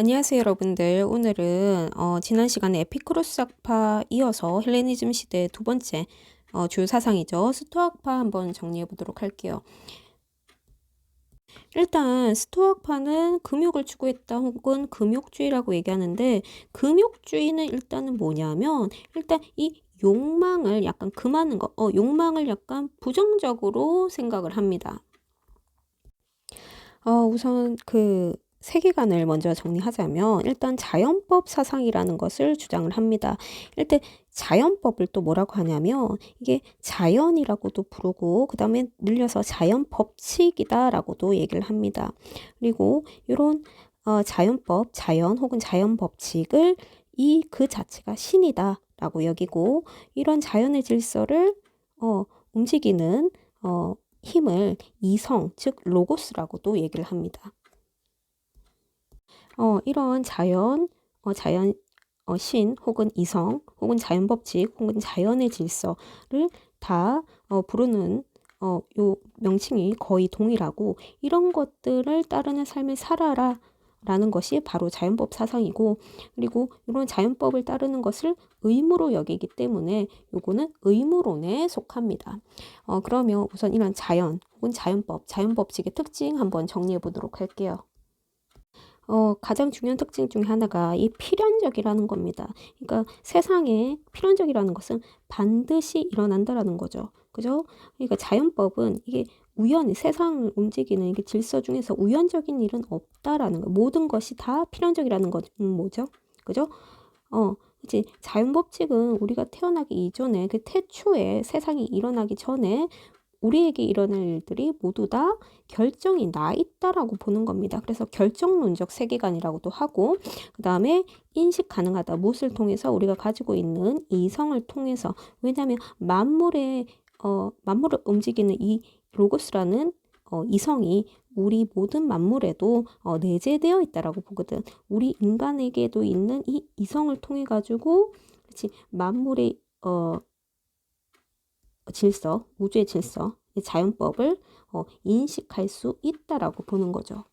안녕하세요, 여러분들. 오늘은 어, 지난 시간에 에피크로스 학파 이어서 헬레니즘 시대 두 번째 어, 주요 사상이죠. 스토아학파 한번 정리해 보도록 할게요. 일단 스토아학파는 금욕을 추구했다 혹은 금욕주의라고 얘기하는데 금욕주의는 일단은 뭐냐면 일단 이 욕망을 약간 금하는 거, 어, 욕망을 약간 부정적으로 생각을 합니다. 어, 우선 그 세계관을 먼저 정리하자면 일단 자연법 사상이라는 것을 주장을 합니다. 일단 자연법을 또 뭐라고 하냐면 이게 자연이라고도 부르고 그 다음에 늘려서 자연 법칙이다라고도 얘기를 합니다. 그리고 이런 어, 자연법, 자연 혹은 자연 법칙을 이 그 자체가 신이다라고 여기고 이런 자연의 질서를 어, 움직이는 어, 힘을 이성, 즉 로고스라고도 얘기를 합니다. 어, 이런 자연, 어, 자연, 어, 신 혹은 이성 혹은 자연 법칙 혹은 자연의 질서를 다 어, 부르는 어, 요 명칭이 거의 동일하고 이런 것들을 따르는 삶을 살아라 라는 것이 바로 자연법 사상이고 그리고 이런 자연법을 따르는 것을 의무로 여기기 때문에 요거는 의무론에 속합니다. 어, 그러면 우선 이런 자연 혹은 자연법, 자연법칙의 특징 한번 정리해 보도록 할게요. 어, 가장 중요한 특징 중에 하나가 이 필연적이라는 겁니다. 그러니까 세상에 필연적이라는 것은 반드시 일어난다라는 거죠. 그죠? 그러니까 자연법은 이게 우연히 세상을 움직이는 이게 질서 중에서 우연적인 일은 없다라는 거. 모든 것이 다 필연적이라는 것 음, 뭐죠? 그죠? 어, 그치. 자연 법칙은 우리가 태어나기 이전에 그 태초에 세상이 일어나기 전에 우리에게 일어날 일들이 모두 다 결정이 나 있다라고 보는 겁니다. 그래서 결정론적 세계관이라고도 하고 그 다음에 인식 가능하다. 무엇을 통해서 우리가 가지고 있는 이성을 통해서 왜냐하면 만물의 어, 만물을 움직이는 이 로고스라는 어, 이성이 우리 모든 만물에도 어, 내재되어 있다라고 보거든. 우리 인간에게도 있는 이 이성을 통해 가지고 그렇지 만물의 어, 질서, 우주의 질서, 자연법을 어, 인식할 수 있다라고 보는 거죠.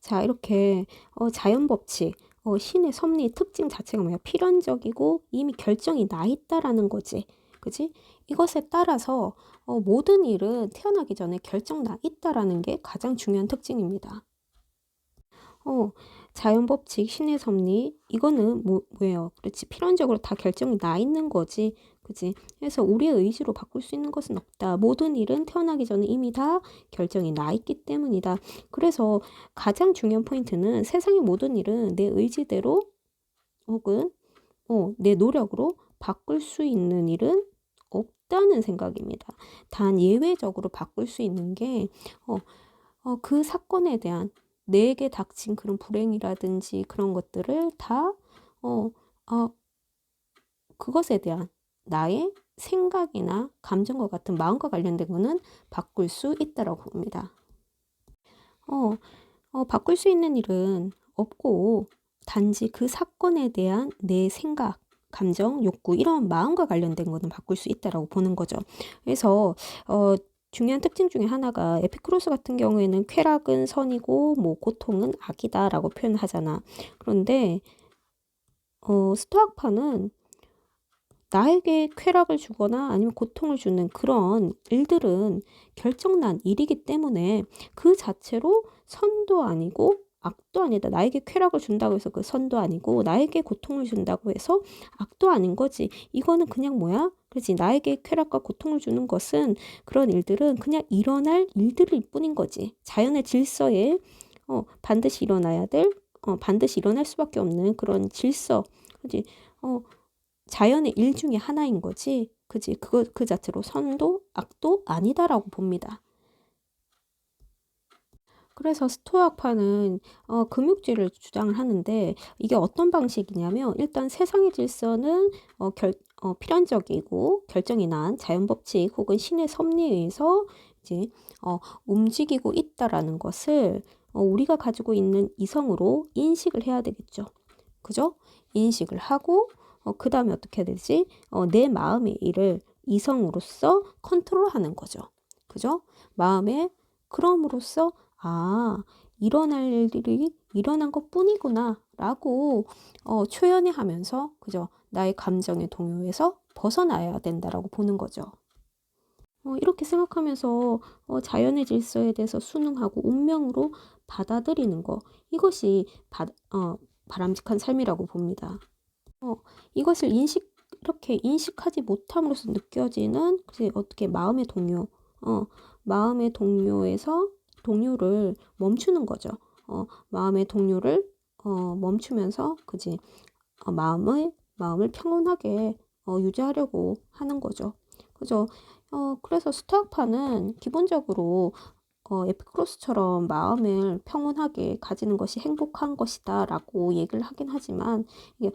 자, 이렇게 어, 자연법칙, 어, 신의 섭리의 특징 자체가 뭐야? 필연적이고 이미 결정이 나 있다라는 거지. 그지? 이것에 따라서 어, 모든 일은 태어나기 전에 결정 나 있다라는 게 가장 중요한 특징입니다. 어, 자연법칙, 신의 섭리, 이거는 뭐, 뭐예요? 그렇지. 필연적으로 다 결정이 나 있는 거지. 그지? 그래서 우리의 의지로 바꿀 수 있는 것은 없다. 모든 일은 태어나기 전에 이미 다 결정이 나 있기 때문이다. 그래서 가장 중요한 포인트는 세상의 모든 일은 내 의지대로 혹은 어, 내 노력으로 바꿀 수 있는 일은 없다는 생각입니다. 단 예외적으로 바꿀 수 있는 게 어, 어, 그 사건에 대한 내게 닥친 그런 불행이라든지 그런 것들을 다, 어, 어, 그것에 대한 나의 생각이나 감정과 같은 마음과 관련된 거는 바꿀 수 있다라고 봅니다. 어, 어, 바꿀 수 있는 일은 없고, 단지 그 사건에 대한 내 생각, 감정, 욕구, 이런 마음과 관련된 거는 바꿀 수 있다라고 보는 거죠. 그래서, 어, 중요한 특징 중에 하나가 에피크로스 같은 경우에는 쾌락은 선이고 뭐 고통은 악이다라고 표현하잖아. 그런데 어, 스토학파는 나에게 쾌락을 주거나 아니면 고통을 주는 그런 일들은 결정난 일이기 때문에 그 자체로 선도 아니고 악도 아니다. 나에게 쾌락을 준다고 해서 그 선도 아니고 나에게 고통을 준다고 해서 악도 아닌 거지. 이거는 그냥 뭐야? 그렇지. 나에게 쾌락과 고통을 주는 것은 그런 일들은 그냥 일어날 일들일 뿐인 거지. 자연의 질서에 어, 반드시 일어나야 될, 어, 반드시 일어날 수밖에 없는 그런 질서. 그지? 어, 자연의 일 중에 하나인 거지. 그지? 그거 그 자체로 선도 악도 아니다라고 봅니다. 그래서 스토아파는 어, 금육지를 주장을 하는데 이게 어떤 방식이냐면 일단 세상의 질서는 어, 결, 어, 필연적이고 결정이 난 자연법칙 혹은 신의 섭리에 의해서 이제 어, 움직이고 있다라는 것을 어, 우리가 가지고 있는 이성으로 인식을 해야 되겠죠. 그죠? 인식을 하고 어, 그 다음에 어떻게 해야 되지? 어, 내 마음의 일을 이성으로서 컨트롤하는 거죠. 그죠? 마음에 그럼으로써 아, 일어날 일들이 일어난 것 뿐이구나 라고 어, 초연해 하면서 그죠 나의 감정의 동요에서 벗어나야 된다라고 보는 거죠. 어, 이렇게 생각하면서 어, 자연의 질서에 대해서 순응하고 운명으로 받아들이는 거 이것이 바, 어, 바람직한 삶이라고 봅니다. 어, 이것을 인식 이렇게 인식하지 못함으로써 느껴지는 글쎄 어떻게 마음의 동요, 어, 마음의 동요에서 동요를 멈추는 거죠. 어, 마음의 동요를 어, 멈추면서 그지 어, 마음을 마음을 평온하게 어, 유지하려고 하는 거죠. 그죠? 어, 그래서 스토아파는 기본적으로 어, 에피크로스처럼 마음을 평온하게 가지는 것이 행복한 것이다 라고 얘기를 하긴 하지만 이게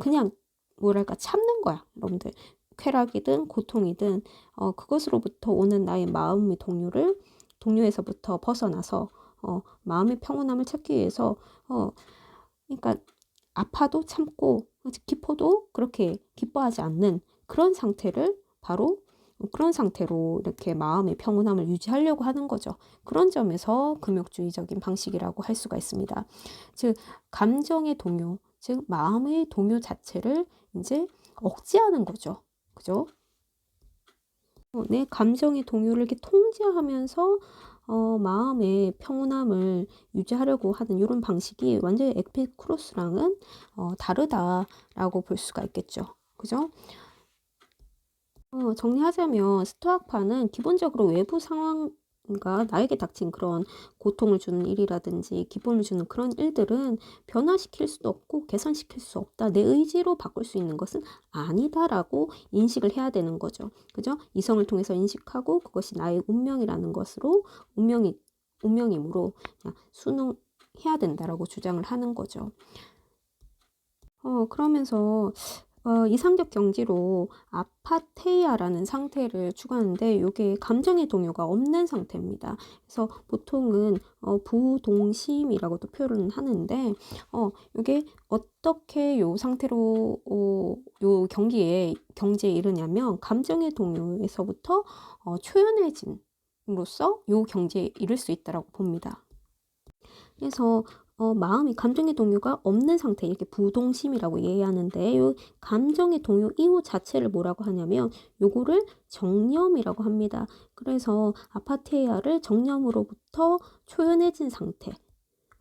그냥 뭐랄까 참는 거야 여러분들 쾌락이든 고통이든 어, 그것으로부터 오는 나의 마음의 동요를 동요에서부터 벗어나서 어, 마음의 평온함을 찾기 위해서 어, 그러니까 아파도 참고 기뻐도 그렇게 기뻐하지 않는 그런 상태를 바로 그런 상태로 이렇게 마음의 평온함을 유지하려고 하는 거죠. 그런 점에서 금욕주의적인 방식이라고 할 수가 있습니다. 즉, 감정의 동요, 즉, 마음의 동요 자체를 이제 억제하는 거죠. 그죠? 어, 내 감정의 동요를 이렇게 통제하면서 어, 마음의 평온함을 유지하려고 하는 이런 방식이 완전히 에피크로스랑은 어, 다르다라고 볼 수가 있겠죠. 그죠? 어, 정리하자면 스토아파는 기본적으로 외부 상황 과 나에게 닥친 그런 고통을 주는 일이라든지 기쁨을 주는 그런 일들은 변화시킬 수도 없고 개선시킬 수 없다. 내 의지로 바꿀 수 있는 것은 아니다라고 인식을 해야 되는 거죠. 그죠? 이성을 통해서 인식하고 그것이 나의 운명이라는 것으로 운명이 운명이므로 순응해야 된다라고 주장을 하는 거죠. 어, 그러면서 어, 이상적 경지로 아파테이아라는 상태를 추구하는데 이게 감정의 동요가 없는 상태입니다. 그래서 보통은 어, 부동심이라고도 표현을 하는데 어, 이게 어떻게 요 상태로 어, 요 경기에 경지에 이르냐면 감정의 동요에서부터 어, 초연해진으로써 요 경지에 이를 수 있다라고 봅니다. 그래서 어, 마음이 감정의 동요가 없는 상태 이렇게 부동심이라고 이해하는데 요 감정의 동요 이후 자체를 뭐라고 하냐면 요거를 정념이라고 합니다. 그래서 아파테이아를 정념으로부터 초연해진 상태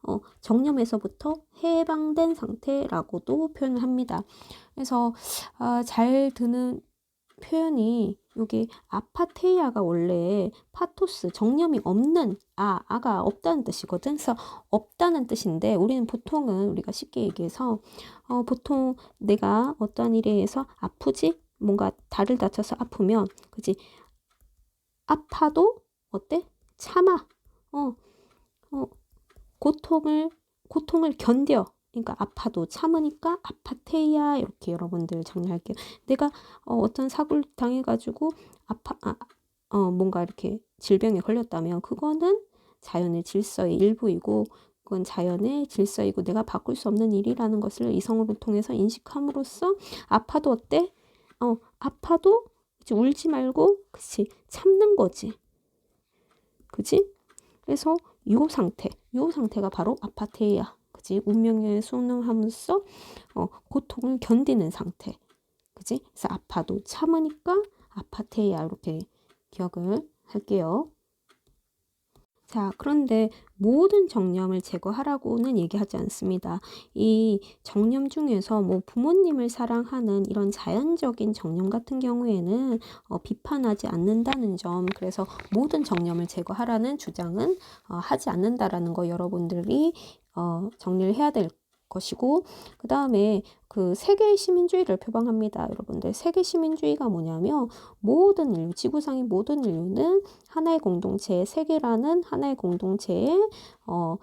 어, 정념에서부터 해방된 상태라고도 표현을 합니다. 그래서 아, 잘 드는 표현이 여기 아파테이아가 원래 파토스 정념이 없는 아 아가 없다는 뜻이거든. 그래서 없다는 뜻인데 우리는 보통은 우리가 쉽게 얘기해서 어, 보통 내가 어떠한 일에 의해서 아프지? 뭔가 다를 다쳐서 아프면 그지? 아파도 어때? 참아. 어, 어 고통을 고통을 견뎌 그러니까 아파도 참으니까 아파테이아 이렇게 여러분들 정리할게요. 내가 어, 떤 사고를 당해가지고 아파 아, 어, 뭔가 이렇게 질병에 걸렸다면 그거는 자연의 질서의 일부이고 그건 자연의 질서이고 내가 바꿀 수 없는 일이라는 것을 이성으로 통해서 인식함으로써 아파도 어때? 어 아파도 그치, 울지 말고 그치 참는 거지. 그지? 그래서 요 상태, 요 상태가 바로 아파테이아. 그지? 운명에 순응하면서 어, 고통을 견디는 상태. 그지? 그래서 아파도 참으니까 아파테이아 이렇게 기억을 할게요. 자, 그런데 모든 정념을 제거하라고는 얘기하지 않습니다. 이 정념 중에서 뭐 부모님을 사랑하는 이런 자연적인 정념 같은 경우에는 어, 비판하지 않는다는 점, 그래서 모든 정념을 제거하라는 주장은 어, 하지 않는다라는 거 여러분들이 어, 정리를 해야 될 것이고 그 다음에 그 세계 시민주의를 표방합니다. 여러분들 세계 시민주의가 뭐냐면 모든 인류 지구상의 모든 인류는 하나의 공동체 세계라는 하나의 공동체에 어,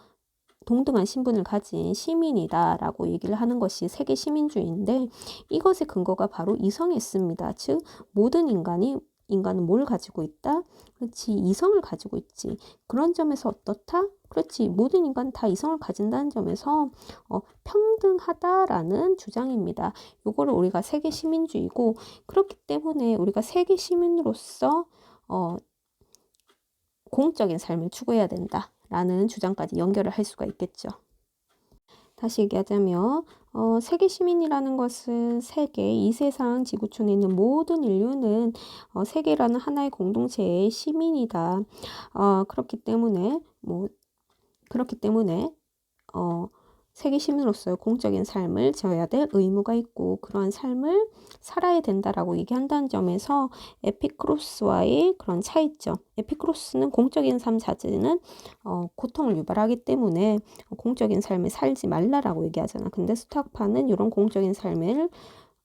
동등한 신분을 가진 시민이다라고 얘기를 하는 것이 세계 시민주의인데 이것의 근거가 바로 이성에 있습니다. 즉 모든 인간이 인간은 뭘 가지고 있다? 그렇지 이성을 가지고 있지. 그런 점에서 어떻다? 그렇지. 모든 인간 다 이성을 가진다는 점에서 어, 평등하다라는 주장입니다. 요거를 우리가 세계 시민주의고 그렇기 때문에 우리가 세계 시민으로서 어, 공적인 삶을 추구해야 된다. 라는 주장까지 연결을 할 수가 있겠죠. 다시 얘기하자면 어, 세계 시민이라는 것은 세계 이 세상 지구촌에 있는 모든 인류는 어, 세계라는 하나의 공동체의 시민이다. 어, 그렇기 때문에 뭐 그렇기 때문에 어, 세계 시민으로서의 공적인 삶을 지어야 될 의무가 있고 그러한 삶을 살아야 된다라고 얘기한다는 점에서 에피크로스와의 그런 차이점. 에피크로스는 공적인 삶 자체는 어, 고통을 유발하기 때문에 공적인 삶을 살지 말라라고 얘기하잖아. 근데 스토아파는 이런 공적인 삶을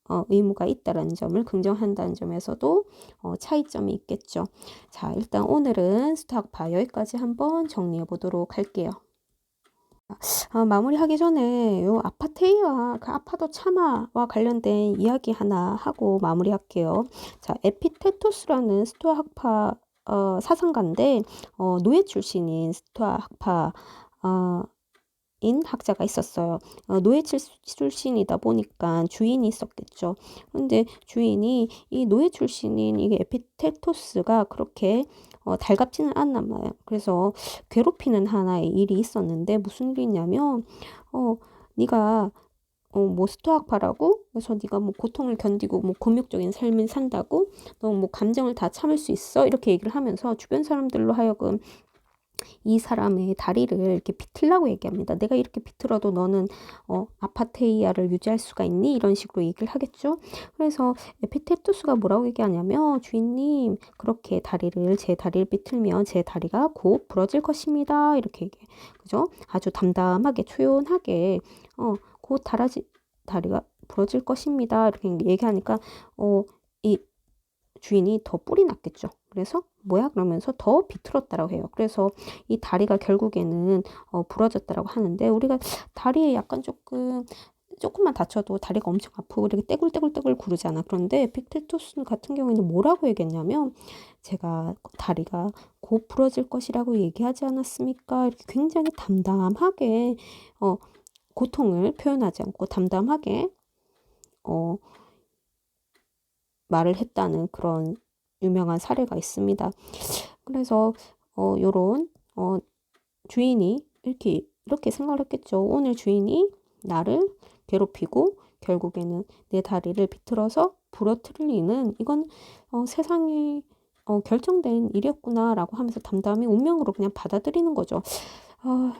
어, 의무가 있다라는 점을 긍정한다는 점에서도 어, 차이점이 있겠죠. 자, 일단 오늘은 스토아파 여기까지 한번 정리해 보도록 할게요. 아, 마무리하기 전에 요 아파테이와 그 아파도 참아와 관련된 이야기 하나 하고 마무리할게요. 자, 에피테토스라는 스토아 학파 어, 사상가인데 어, 노예 출신인 스토아 학파 어, 인 학자가 있었어요. 어, 노예 출신이다 보니까 주인이 있었겠죠. 근데 주인이 이 노예 출신인 이게 에피테토스가 그렇게 어, 달갑지는 않단 말이에요. 그래서 괴롭히는 하나의 일이 있었는데 무슨 일이냐면 어 네가 어, 뭐 스토학파라고? 그래서 네가 뭐 고통을 견디고 뭐 금욕적인 삶을 산다고? 너 뭐 감정을 다 참을 수 있어? 이렇게 얘기를 하면서 주변 사람들로 하여금 이 사람의 다리를 이렇게 비틀라고 얘기합니다. 내가 이렇게 비틀어도 너는 어, 아파테이아를 유지할 수가 있니? 이런 식으로 얘기를 하겠죠. 그래서 에피테투스가 뭐라고 얘기하냐면 주인님 그렇게 다리를 제 다리를 비틀면 제 다리가 곧 부러질 것입니다. 이렇게 얘기해. 그죠? 아주 담담하게 초연하게 어, 곧 다라지 다리가 부러질 것입니다. 이렇게 얘기하니까 어, 이 주인이 더 뿔이 났겠죠. 그래서 뭐야 그러면서 더 비틀었다라고 해요. 그래서 이 다리가 결국에는 어, 부러졌다라고 하는데 우리가 다리에 약간 조금 조금만 다쳐도 다리가 엄청 아프고 이렇게 떼굴떼굴떼굴 구르잖아. 그런데 빅테토스 같은 경우에는 뭐라고 얘기했냐면 제가 다리가 곧 부러질 것이라고 얘기하지 않았습니까? 이렇게 굉장히 담담하게 어, 고통을 표현하지 않고 담담하게 어, 말을 했다는 그런 유명한 사례가 있습니다. 그래서 어 요런 어 주인이 이렇게 이렇게 생각을 했겠죠. 오늘 주인이 나를 괴롭히고 결국에는 내 다리를 비틀어서 부러뜨리는 이건 어 세상에 어 결정된 일이었구나라고 하면서 담담히 운명으로 그냥 받아들이는 거죠. 어,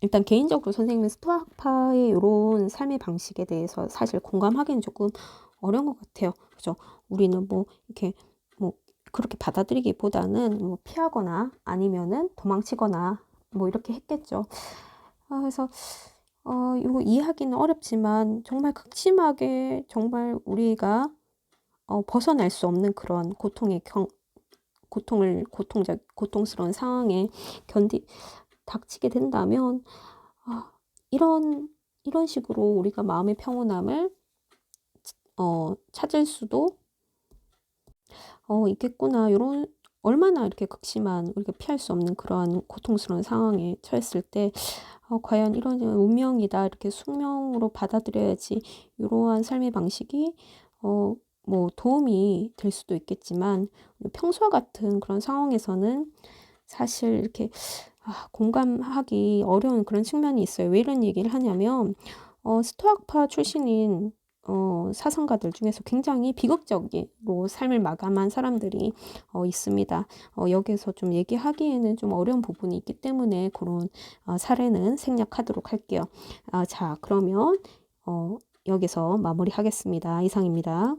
일단 개인적으로 선생님은 스토아파의 이런 삶의 방식에 대해서 사실 공감하기는 조금 어려운 것 같아요. 그죠? 우리는 뭐 이렇게 뭐 그렇게 받아들이기보다는 뭐 피하거나 아니면은 도망치거나 뭐 이렇게 했겠죠. 아, 그래서 어, 이거 이해하기는 어렵지만 정말 극심하게 정말 우리가 어, 벗어날 수 없는 그런 고통의 경, 고통을 고통적 고통스러운 상황에 견디 닥치게 된다면 아, 이런 이런 식으로 우리가 마음의 평온함을 어, 찾을 수도 어, 있겠구나. 요런 얼마나 이렇게 극심한 우리가 피할 수 없는 그러한 고통스러운 상황에 처했을 때 어, 과연 이런 운명이다 이렇게 숙명으로 받아들여야지 이러한 삶의 방식이 어, 뭐 도움이 될 수도 있겠지만 평소와 같은 그런 상황에서는 사실 이렇게 아, 공감하기 어려운 그런 측면이 있어요. 왜 이런 얘기를 하냐면 어, 스토아파 출신인 어, 사상가들 중에서 굉장히 비극적으로 삶을 마감한 사람들이 어, 있습니다. 어, 여기서 좀 얘기하기에는 좀 어려운 부분이 있기 때문에 그런 어, 사례는 생략하도록 할게요. 아, 자, 그러면 어, 여기서 마무리하겠습니다. 이상입니다.